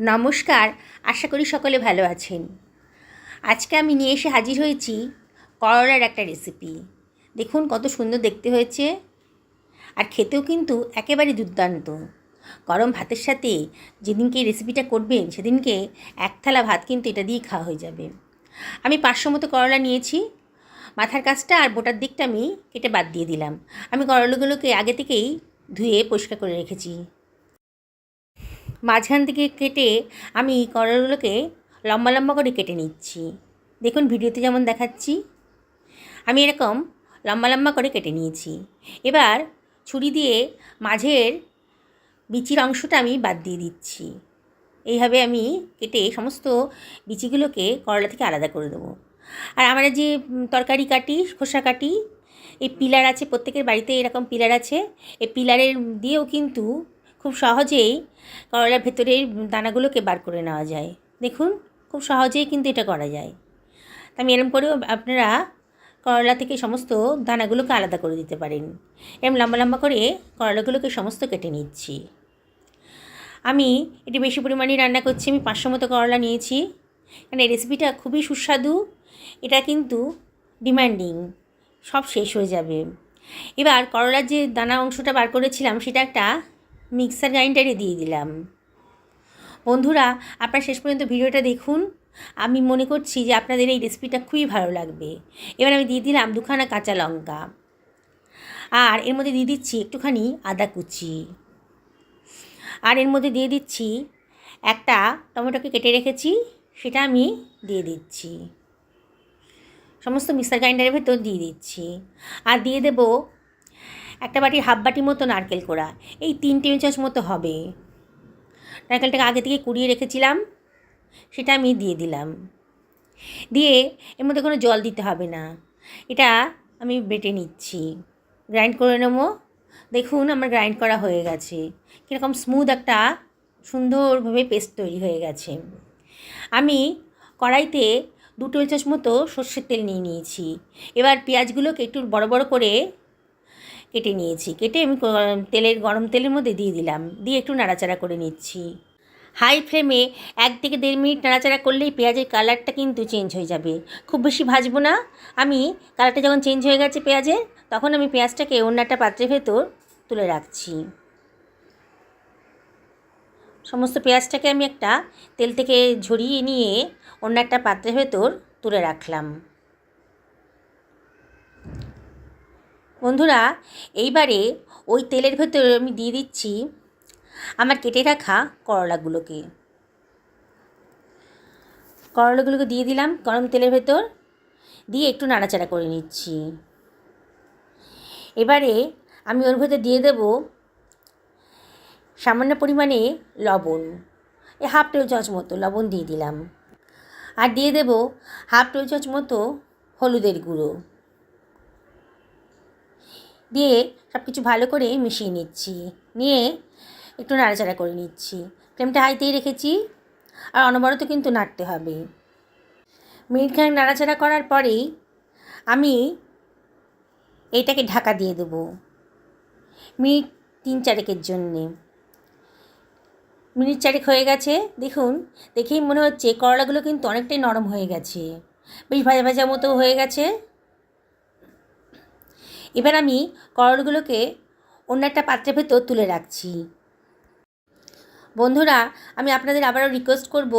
নমস্কার, আশা করি সকলে ভালো আছেন। আজকে আমি নিয়ে এসে হাজির হয়েছি করলার একটা রেসিপি দেখুন কত সুন্দর দেখতে হয়েছে। আর খেতেও কিন্তু একেবারে দুর্দান্ত। গরম ভাতের সাথে যেদিনকে রেসিপিটা করবেন, সেদিনকে এক থালা ভাত কিন্তু এটা দিয়ে খাওয়া হয়ে যাবে। আমি পাঁচশো মতো করলা নিয়েছি। মাথার কাজটা আর বোটার দিকটা আমি কেটে বাদ দিয়ে দিলাম। আমি করলাগুলোকে আগে থেকেই ধুয়ে পরিষ্কার করে রেখেছি। মাঝখান থেকে কেটে আমি করলাগুলোকে লম্বা লম্বা করে কেটে নিচ্ছি। দেখুন, ভিডিওতে যেমন দেখাচ্ছি, আমি এরকম লম্বা লম্বা করে কেটে নিয়েছি। এবার ছুরি দিয়ে মাঝের বিচির অংশটা আমি বাদ দিয়ে দিচ্ছি। এইভাবে আমি কেটে সমস্ত বিচিগুলোকে করলা থেকে আলাদা করে দেবো। আর আমরা যে তরকারি কাটি, খোসা কাটি, এই পিলার আছে, প্রত্যেকের বাড়িতে এরকম পিলার আছে। এই পিলারের দিয়েও কিন্তু খুব সহজেই করলার ভেতরের দানাগুলোকে বার করে নেওয়া যায়। দেখুন, খুব সহজেই কিন্তু এটা করা যায়। তা আমি এরম করেও আপনারা করলা থেকে সমস্ত দানাগুলোকে আলাদা করে দিতে পারেন। এরম লম্বা লম্বা করে করলাগুলোকে সমস্ত কেটে নিচ্ছি। আমি এটি বেশি পরিমাণে রান্না করছি, আমি পাঁচশো মতো করলা নিয়েছি। কারণ এই রেসিপিটা খুবই সুস্বাদু, এটা কিন্তু ডিমান্ডিং সব শেষ হয়ে যাবে। এবার করলার যে দানা অংশটা বার করেছিলাম, সেটা একটা মিক্সার গ্রাইন্ডারে দিয়ে দিলাম। বন্ধুরা, আপনারা শেষ পর্যন্ত ভিডিওটা দেখুন। আমি মনে করছি যে আপনাদের এই রেসিপিটা খুবই ভালো লাগবে। এবার আমি দিয়ে দিলাম দুখানা কাঁচা লঙ্কা। আর এর মধ্যে দিয়ে দিচ্ছি একটুখানি আদা কুচি। আর এর মধ্যে দিয়ে দিচ্ছি একটা টমেটোকে কেটে রেখেছি, সেটা আমি দিয়ে দিচ্ছি। সমস্ত মিক্সার গ্রাইন্ডারের ভেতর দিয়ে দিচ্ছি। আর দিয়ে দেব একটা বাটির হাফ বাটি মতো নারকেল কোড়া। এই তিন টেবিল চামচ মতো হবে। নারকেলটাকে আগে থেকে কুড়িয়ে রেখেছিলাম, সেটা আমি দিয়ে দিলাম। দিয়ে এর মধ্যে কোনো জল দিতে হবে না। এটা আমি বেটে নিচ্ছি। গ্রাইন্ড করে নেব। দেখুন, আমার গ্রাইন্ড করা হয়ে গেছে। কীরকম স্মুথ একটা, সুন্দরভাবে পেস্ট তৈরি হয়ে গেছে। আমি কড়াইতে দু টেবিল চামচ মতো সর্ষের তেল নিয়ে নিয়েছি। এবার পেঁয়াজগুলোকে একটু বড় বড় করে কেটে নিয়েছি। কেটে আমি তেলের, গরম তেলের মধ্যে দিয়ে দিলাম। দিয়ে একটু নাড়াচাড়া করে নিচ্ছি। হাই ফ্লেমে এক থেকে দেড় মিনিট নাড়াচাড়া করলেই পেঁয়াজের কালারটা কিন্তু চেঞ্জ হয়ে যাবে। খুব বেশি ভাজবো না। আমি কালারটা যখন চেঞ্জ হয়ে গেছে পেঁয়াজের তখন আমি পেঁয়াজটাকে অন্য একটা পাত্রের ভেতর তুলে রাখছি। সমস্ত পেঁয়াজটাকে আমি একটা তেল থেকে ঝরিয়ে নিয়ে অন্য একটা পাত্রের ভেতর তুলে রাখলাম। বন্ধুরা, এইবারে ওই তেলের ভেতর আমি দিয়ে দিচ্ছি আমার কেটে রাখা করলাগুলোকে। করলাগুলোকে দিয়ে দিলাম গরম তেলের ভেতর, দিয়ে একটু নাড়াচাড়া করে নিচ্ছি। এবারে আমি ওর ভেতর দিয়ে দেব সামান্য পরিমাণে লবণ, এ হাফ টেবিল চামচ মতো লবণ দিয়ে দিলাম। আর দিয়ে দেব হাফ টেবিল চামচ মতো হলুদের গুঁড়ো। দিয়ে সব কিছু ভালো করে মিশিয়ে নিচ্ছি। নিয়ে একটু নাড়াচাড়া করে নিচ্ছি। ফ্লেমটা হাইতেই রেখেছি। আর অনবরত কিন্তু নাড়তে হবে। মিনিট খানেক নাড়াচাড়া করার পরেই আমি এটাকে ঢাকা দিয়ে দেবো। মিনিট তিন চারেকের জন্যে। মিনিট চারেক হয়ে গেছে। দেখুন, দেখেই মনে হচ্ছে করলাগুলো কিন্তু অনেকটাই নরম হয়ে গেছে। বেশ ভাজা ভাজা মতো হয়ে গেছে। এবার আমি করলগুলোকে অন্য একটা পাত্রের ভেতর তুলে রাখছি। বন্ধুরা, আমি আপনাদের আবারও রিকোয়েস্ট করব,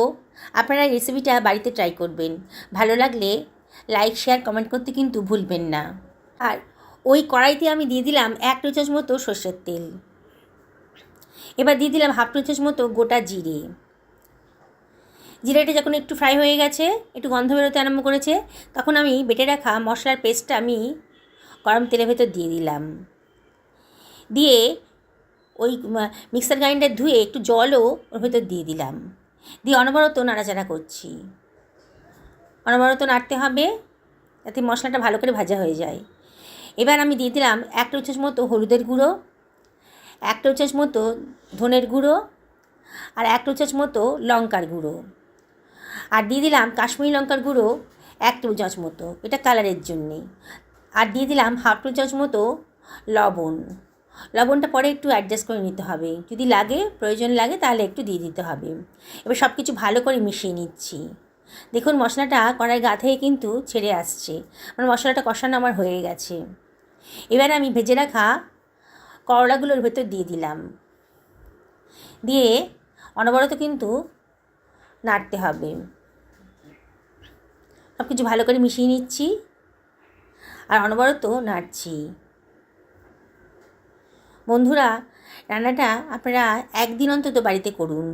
আপনারা রেসিপিটা বাড়িতে ট্রাই করবেন। ভালো লাগলে লাইক শেয়ার কমেন্ট করতে কিন্তু ভুলবেন না। আর ওই কড়াইতে আমি দিয়ে দিলাম এক টেবিল চামচ মতো সর্ষের তেল। এবার দিয়ে দিলাম হাফ টেবিল চামচ মতো গোটা জিরে। জিরাটা যখন একটু ফ্রাই হয়ে গেছে, একটু গন্ধ বেরোতে আরম্ভ করেছে, তখন আমি বেটে রাখা মশলার পেস্টটা আমি গরম তেলের ভেতর দিয়ে দিলাম। দিয়ে ওই মিক্সার গ্রাইন্ডার ধুয়ে একটু জলও ওর ভেতর দিয়ে দিলাম। দিয়ে অনবরত নাড়াচাড়া করছি। অনবরত নাড়তে হবে যাতে মশলাটা ভালো করে ভাজা হয়ে যায়। এবার আমি দিয়ে দিলাম এক টেবিল মতো হলুদের গুঁড়ো, এক টেবিল মতো ধনের গুঁড়ো আর এক টেবিল মতো লঙ্কার গুঁড়ো। আর দিয়ে দিলাম কাশ্মীরি লঙ্কার গুঁড়ো এক টেবিল চামচ মতো। এটা কালারের জন্যে। আর দিয়ে দিলাম হাফ টেবিল চামচ মতো লবণ। লবণটা পরে একটু অ্যাডজাস্ট করে নিতে হবে। যদি লাগে, প্রয়োজন লাগে তাহলে একটু দিয়ে দিতে হবে। এবার সব কিছু ভালো করে মিশিয়ে নিচ্ছি। দেখুন, মশলাটা কড়াই গা থেকে কিন্তু ছেড়ে আসছে। আমার মশলাটা কষানো আমার হয়ে গেছে। এবার আমি ভেজে রাখা করলাগুলোর ভেতর দিয়ে দিলাম। দিয়ে অনবরত কিন্তু নাড়তে হবে। সব কিছু ভালো করে মিশিয়ে নিচ্ছি। আর অনবরত নাড়ছি। বন্ধুরা, রান্নাটা আপনারা একদিন অন্তত বাড়িতে করুন।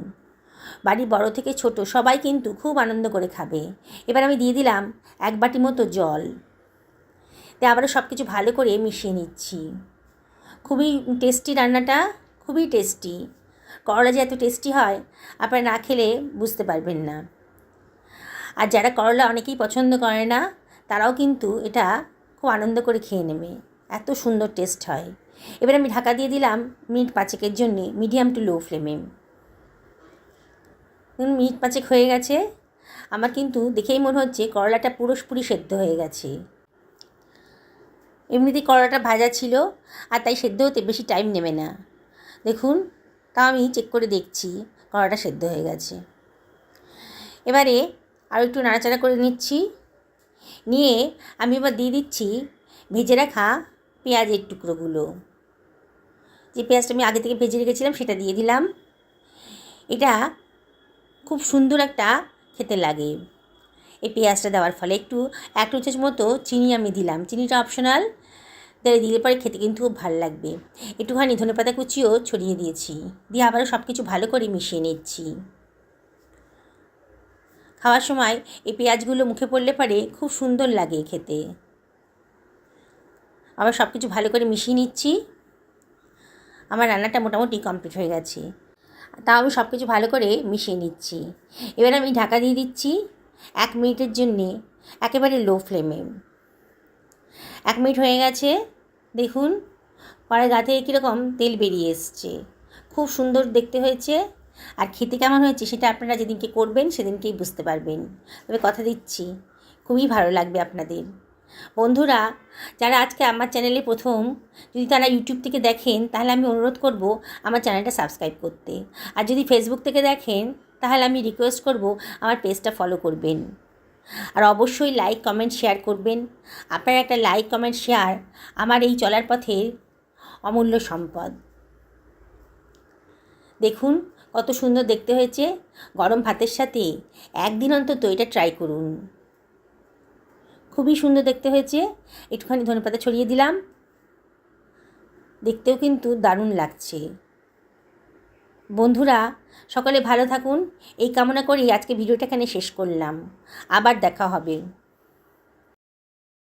বাড়ির বড় থেকে ছোট সবাই কিন্তু খুব আনন্দ করে খাবে। এবার আমি দিয়ে দিলাম এক বাটি মতো জল। দিয়ে আবারও সব কিছু ভালো করে মিশিয়ে নিচ্ছি। খুবই টেস্টি রান্নাটা, খুবই টেস্টি করলা যে এত টেস্টি হয়, আপনারা না খেলে বুঝতে পারবেন না। আর যারা করলা অনেকেই পছন্দ করে না, তারাও কিন্তু এটা খুব আনন্দ করে খেয়ে নেবে। এত সুন্দর টেস্ট হয়। এবার আমি ঢাকা দিয়ে দিলাম মিনিট পাঁচেকের জন্যে মিডিয়াম টু লো ফ্লেমে মিনিট পাঁচেক হয়ে গেছে। আমার কিন্তু দেখেই মনে হচ্ছে করলাটা পুরোপুরি সেদ্ধ হয়ে গেছে। এমনিতেই করলাটা ভাজা ছিল, আর তাই সেদ্ধ হতে বেশি টাইম নেবে না। দেখুন, তাও আমি চেক করে দেখছি, করলাটা সেদ্ধ হয়ে গেছে। এবারে আরও একটু নাড়াচাড়া করে নিচ্ছি। নিয়ে আমি এবার দিয়ে দিচ্ছি ভেজে রাখা পেঁয়াজের টুকরোগুলো। যে পেঁয়াজটা আমি আগে থেকে ভেজে রেখেছিলাম সেটা দিয়ে দিলাম। এটা খুব সুন্দর একটা খেতে লাগে। এই পেঁয়াজটা দেওয়ার ফলে একটু, এক চামচ মতো চিনি আমি দিলাম। চিনিটা অপশনাল তাহলে দিলে পরে খেতে কিন্তু খুব ভালো লাগবে। একটুখানি ধনে পাতা কুচিও ছড়িয়ে দিয়েছি। দিয়ে আবারও সব কিছু ভালো করে মিশিয়ে নিচ্ছি। খাওয়ার সময় এই পেঁয়াজগুলো মুখে পড়লে পরে খুব সুন্দর লাগে খেতে। আবার সব কিছু ভালো করে মিশিয়ে নিচ্ছি। আমার রান্নাটা মোটামুটি কমপ্লিট হয়ে গেছে। তাও আমি সব কিছু ভালো করে মিশিয়ে নিচ্ছি। এবার আমি ঢাকা দিয়ে দিচ্ছি এক মিনিটের জন্যে একেবারে লো ফ্লেমে এক মিনিট হয়ে গেছে, দেখুন কড়াই গা থেকে কীরকম তেল বেরিয়ে এসছে। খুব সুন্দর দেখতে হয়েছে। আর খেতে কেমন হয়েছে সেটা আপনারা যেদিনকে করবেন সেদিনকেই বুঝতে পারবেন। তবে কথা দিচ্ছি, খুবই ভালো লাগবে আপনাদের। বন্ধুরা, যারা আজকে আমার চ্যানেলে প্রথম, যদি তারা ইউটিউব থেকে দেখেন, তাহলে আমি অনুরোধ করব আমার চ্যানেলটা সাবস্ক্রাইব করতে। আর যদি ফেসবুক থেকে দেখেন, তাহলে আমি রিকোয়েস্ট করব আমার পেজটা ফলো করবেন। আর অবশ্যই লাইক কমেন্ট শেয়ার করবেন। আপনার একটা লাইক কমেন্ট শেয়ার আমার এই চলার পথের অমূল্য সম্পদ। দেখুন কত সুন্দর দেখতে হয়েছে? গরম ভাতের সাথে? একদিন অন্তত এটা ট্রাই করুন। খুবই সুন্দর দেখতে হয়েছে। একটুখানি ধনেপাতা ছড়িয়ে দিলাম। দেখতেও কিন্তু দারুণ লাগছে। বন্ধুরা, সকলে ভালো থাকুন। এই কামনা করেই আজকে ভিডিওটা এখানে শেষ করলাম। আবার দেখা হবে।